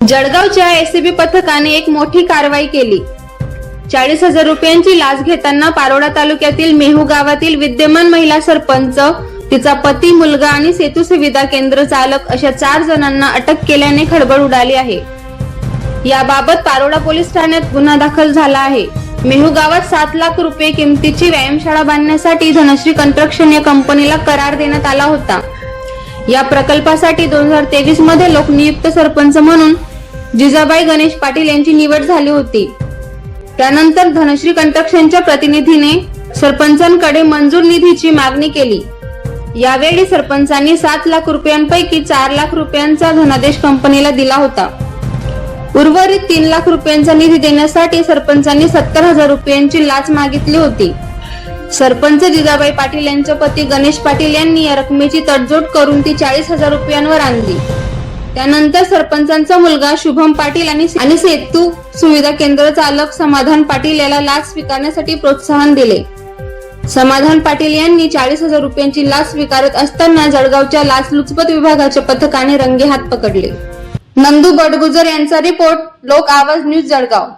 जळगावच्या एसीबी पथकाने एक मोठी कारवाई केली. चाळीस हजार रुपयांची लाच घेताना पारोडा तालुक्यातील मेहू गावातील विद्यमान महिला सरपंच तिचा पती मुलगा आणि सेतू सुविधा केंद्र चालक अशा चार जणांना अटक केल्याने खळबळ उडाली आहे. याबाबत पारोडा पोलीस ठाण्यात गुन्हा दाखल झाला आहे. मेहू गावात सात लाख रुपये किमतीची व्यायामशाळा बांधण्यासाठी धनश्री कन्स्ट्रक्शन या कंपनीला करार देण्यात आला होता. या प्रकल्पासाठी दोन हजार तेवीसमध्ये लोकनियुक्त सरपंच म्हणून जिजाबाई गणेश पाटील यांची निवड झाली होती. त्यानंतर धनश्री कन्स्ट्रक्शनच्या प्रतिनिधीने सरपंचांकडे मंजूर निधीची मागणी केली. यावेळी सरपंचांनी सात लाख रुपयांपैकी चार लाख रुपयांचा धनादेश कंपनीला दिला होता. उर्वरित तीन लाख रुपयांचा निधी देण्यासाठी सरपंचांनी सत्तर हजार रुपयांची लाच मागितली होती. सरपंच जिजाबाई पाटील यांचे पती गणेश पाटील यांनी या रकमेची तडजोड करून ती चाळीस हजार रुपयांवर आणली. त्यानंतर सरपंचांचा मुलगा शुभम पाटील आणि सेतू सुविधा केंद्र चालक समाधान पाटील याला लाच स्वीकारण्यासाठी प्रोत्साहन दिले. समाधान पाटील यांनी चाळीस हजार रुपयांची लाच स्वीकारत असताना जळगावच्या लाचलुचपत विभागाच्या पथकाने रंगे हात पकडले. नंदू बडगुजर यांचा रिपोर्ट लोक आवाज न्यूज जळगाव.